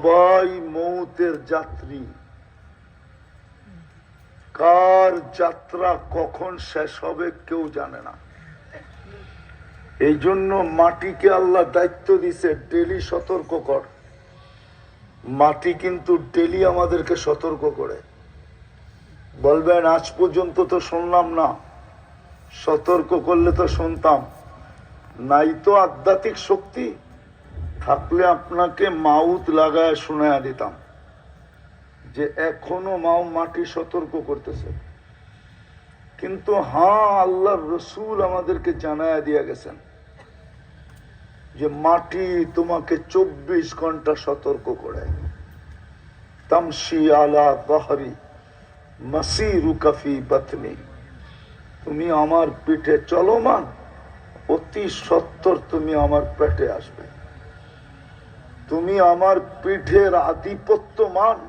সবাই মৌতের যাত্রী। কার যাত্রা কখন শেষ হবে কেউ জানে না। এই জন্য মাটিকে আল্লাহ দায়িত্ব দিছে ডেলি সতর্ক কর। মাটি কিন্তু ডেলি আমাদেরকে সতর্ক করে। বলবেন, আজ পর্যন্ত তো শুনলাম না। সতর্ক করলে তো শুনতাম। নাই তো আধ্যাত্মিক শক্তি। থাকলে আপনাকে মাউত লাগায় শোনায়া দিতাম যে এখনও মাও মাটি সতর্ক করতেছে। কিন্তু হ্যাঁ আল্লাহ রসুল আমাদেরকে জানায়া দিয়ে গেছেন যে মাটি তোমাকে চব্বিশ ঘণ্টা সতর্ক করে। তামসি আলা বাহারি মাসিরু কাফি বাতনি। তুমি আমার পিঠে চলমান, অতি সত্তর তুমি আমার পেটে আসবে। তুমি আমার পিঠের আধিপত্যমান।